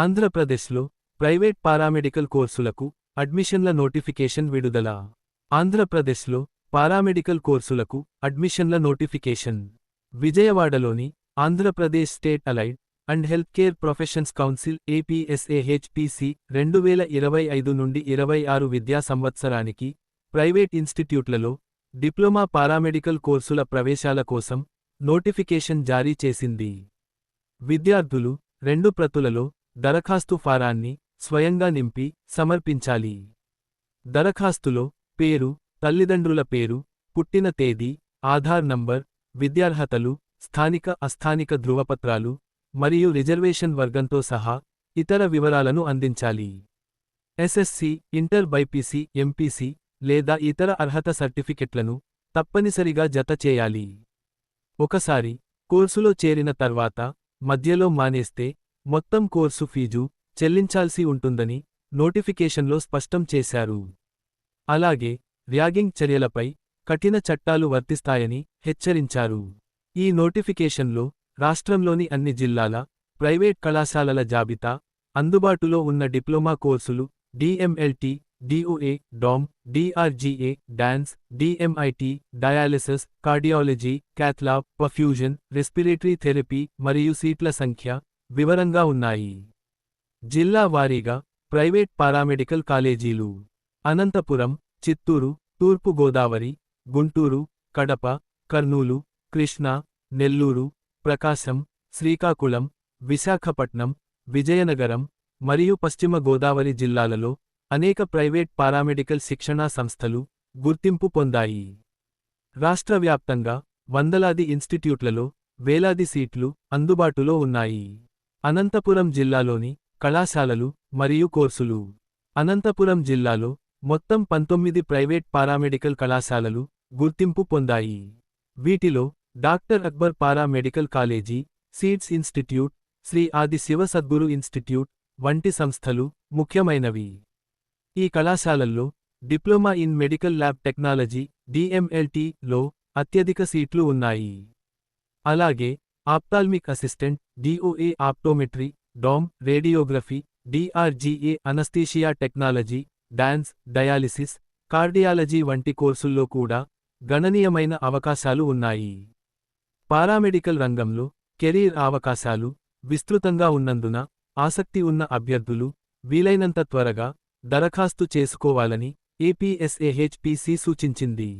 ఆంధ్రప్రదేశ్లో private paramedical కోర్సులకు అడ్మిషన్ల నోటిఫికేషన్ విడుదల. ఆంధ్రప్రదేశ్లో పారామెడికల్ కోర్సులకు అడ్మిషన్ల నోటిఫికేషన్. విజయవాడలోని Andhra Pradesh state allied and health care professions council APSAHPC రెండు వేల ఇరవై ఐదు నుండి ఇరవై ఆరు విద్యా సంవత్సరానికి ప్రైవేట్ ఇన్స్టిట్యూట్లలో డిప్లొమా పారామెడికల్ కోర్సుల ప్రవేశాల కోసం నోటిఫికేషన్ జారీ చేసింది. విద్యార్థులు రెండు ప్రతులలో దరఖాస్తు ఫారాన్ని స్వయంగా నింపి సమర్పించాలి. దరఖాస్తులో పేరు తల్లిదండ్రుల పేరు పుట్టిన తేదీ ఆధార్ నంబర్ విద్యార్హతలు స్థానిక అస్థానిక ధృవపత్రాలు మరియు రిజర్వేషన్ వర్గంతో సహా ఇతర వివరాలను అందించాలి. ఎస్ఎస్సి ఇంటర్ బైపీసీ ఎంపీసీ లేదా ఇతర అర్హత సర్టిఫికెట్లను తప్పనిసరిగా జత చేయాలి. ఒకసారి కోర్సులో చేరిన తర్వాత మధ్యలో మానేస్తే మొత్తం కోర్సు ఫీజు చెల్లించాల్సి ఉంటుందని నోటిఫికేషన్లో స్పష్టం చేశారు. అలాగే ర్యాగింగ్ చర్యలపై కఠిన చట్టాలు వర్తిస్తాయని హెచ్చరించారు. ఈ నోటిఫికేషన్లో రాష్ట్రంలోని అన్ని జిల్లాల ప్రైవేట్ కళాశాలల జాబితా అందుబాటులో ఉన్న డిప్లొమా కోర్సులు DMLT DOA DOM DRGA DANS DMIT dialysis cardiology cath lab perfusion respiratory therapy మరియు సీట్ల సంఖ్య వివరంగా ఉన్నాయి. జిల్లా వారీగా ప్రైవేట్ పారామెడికల్ కాలేజీలు అనంతపురం చిత్తూరు తూర్పు గోదావరి గుంటూరు కడప కర్నూలు కృష్ణా నెల్లూరు ప్రకాశం శ్రీకాకుళం విశాఖపట్నం విజయనగరం మరియు పశ్చిమ గోదావరి జిల్లాలలో అనేక ప్రైవేట్ పారామెడికల్ శిక్షణా సంస్థలు గుర్తింపు పొందాయి. రాష్ట్ర వ్యాప్తంగా వందలాది ఇన్స్టిట్యూట్లలో వేలాది సీట్లు అందుబాటులో ఉన్నాయి. అనంతపురం జిల్లాలోని కళాశాలలు మరియు కోర్సులు. అనంతపురం జిల్లాలో మొత్తం పంతొమ్మిది ప్రైవేట్ పారామెడికల్ కళాశాలలు గుర్తింపు పొందాయి. వీటిలో doctor Akbar paramedical college seeds institute Shri Adi Shiva Sadguru institute వంటి సంస్థలు ముఖ్యమైనవి. ఈ కళాశాలల్లో diploma in medical lab technology డిఎంఎల్టీలో అత్యధిక సీట్లు ఉన్నాయి. అలాగే ophthalmic assistant DOA optometry DOM radiography DRGA anaesthesia technology DANS dialysis cardiology వంటి కోర్సుల్లో కూడా గణనీయమైన అవకాశాలు ఉన్నాయి. పారామెడికల్ రంగంలో కెరీర్ అవకాశాలు విస్తృతంగా ఉన్నందున ఆసక్తి ఉన్న అభ్యర్థులు వీలైనంత త్వరగా దరఖాస్తు చేసుకోవాలని ఏపీఎస్ఏహెచ్పిసి సూచించింది.